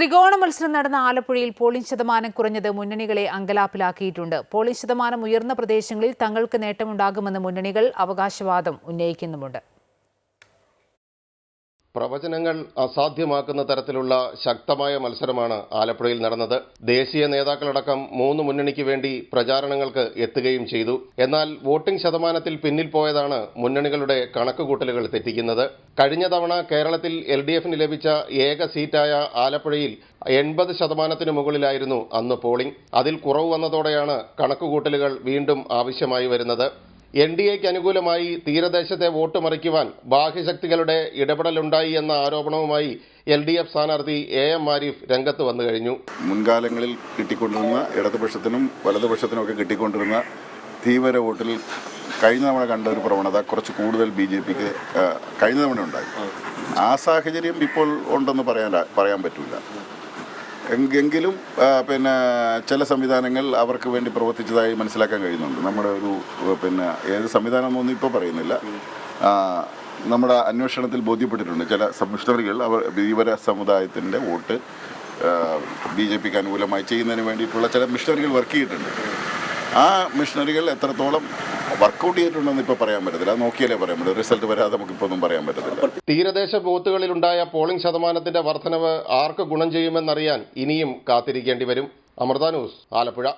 ത്രികോണ മത്സരം നടന്ന ആലപ്പുഴയിൽ പോളിംഗ് ശതമാനം കുറഞ്ഞത് മുന്നണികളെ അങ്കലാപ്പിലാക്കിയിട്ടുണ്ട്. പോളിംഗ് ശതമാനം ഉയർന്ന പ്രദേശങ്ങളിൽ തങ്ങൾക്ക് നേട്ടമുണ്ടാകുമെന്ന് മുന്നണികൾ അവകാശവാദം ഉന്നയിക്കുന്നുമുണ്ട്. പ്രവചനങ്ങൾ അസാധ്യമാക്കുന്ന തരത്തിലുള്ള ശക്തമായ മത്സരമാണ് ആലപ്പുഴയിൽ നടന്നത്. ദേശീയ നേതാക്കളടക്കം മൂന്ന് മുന്നണിക്ക് വേണ്ടി പ്രചാരണങ്ങൾക്ക് എത്തുകയും ചെയ്തു. എന്നാൽ വോട്ടിംഗ് ശതമാനത്തിൽ പിന്നിൽ പോയതാണ് മുന്നണികളുടെ കണക്കുകൂട്ടലുകൾ തെറ്റിക്കുന്നത്. കഴിഞ്ഞ തവണ കേരളത്തിൽ എൽ ഡി എഫിന് ലഭിച്ച ഏക സീറ്റായ ആലപ്പുഴയിൽ എൺപത് ശതമാനത്തിന് മുകളിലായിരുന്നു അന്ന് പോളിംഗ്. അതിൽ കുറവ് വന്നതോടെയാണ് കണക്കുകൂട്ടലുകൾ വീണ്ടും ആവശ്യമായി വരുന്നത്. എൻ ഡി എക്ക് അനുകൂലമായി തീരദേശത്തെ വോട്ട് മറിക്കുവാൻ ബാഹ്യശക്തികളുടെ ഇടപെടലുണ്ടായി എന്ന ആരോപണവുമായി എൽ ഡി എഫ് സ്ഥാനാർത്ഥി എ എം ആരിഫ് രംഗത്ത് വന്നു കഴിഞ്ഞു. മുൻകാലങ്ങളിൽ കിട്ടിക്കൊണ്ടിരുന്ന ഇടതുപക്ഷത്തിനും ഒക്കെ കിട്ടിക്കൊണ്ടിരുന്ന തീവ്ര വോട്ടിൽ കഴിഞ്ഞ തവണ കണ്ട ഒരു പ്രവണത കുറച്ച് കൂടുതൽ ബി ജെ പിക്ക് കഴിഞ്ഞ തവണ ഉണ്ടായി. ആ സാഹചര്യം ഇപ്പോൾ ഉണ്ടെന്ന് പറയാൻ പറയാൻ പറ്റില്ല എങ്കിലും പിന്നെ ചില സംവിധാനങ്ങൾ അവർക്ക് വേണ്ടി പ്രവർത്തിച്ചതായി മനസ്സിലാക്കാൻ കഴിയുന്നുണ്ട്. നമ്മുടെ ഒരു പിന്നെ ഏത് സംവിധാനം ഒന്നും ഇപ്പോൾ പറയുന്നില്ല നമ്മുടെ അന്വേഷണത്തിൽ ബോധ്യപ്പെട്ടിട്ടുണ്ട്. ചില മിഷണറികൾ അവർ ധീവര സമുദായത്തിന്റെ വോട്ട് ബി ജെ പിക്ക് അനുകൂലമായി ചെയ്യുന്നതിന് വേണ്ടിയിട്ടുള്ള ചില മിഷണറികൾ വർക്ക് ചെയ്തിട്ടുണ്ട്. ആ മിഷണറികൾ എത്രത്തോളം വർക്കൗട്ട് ചെയ്തിട്ടുണ്ടെന്ന് ഇപ്പോൾ പറയാൻ പറ്റത്തില്ല. നോക്കിയാലേ പറയാൻ പറ്റും. റിസൾട്ട് വരാതെ നമുക്ക് നമുക്കിപ്പോൾ ഒന്നും പറയാൻ പറ്റത്തില്ല. തീരദേശ ബൂത്തുകളിലുണ്ടായ പോളിംഗ് ശതമാനത്തിന്റെ വർധനവ് ആർക്ക് ഗുണം ചെയ്യുമെന്നറിയാൻ ഇനിയും കാത്തിരിക്കേണ്ടി വരും. അമൃത ന്യൂസ് ആലപ്പുഴ.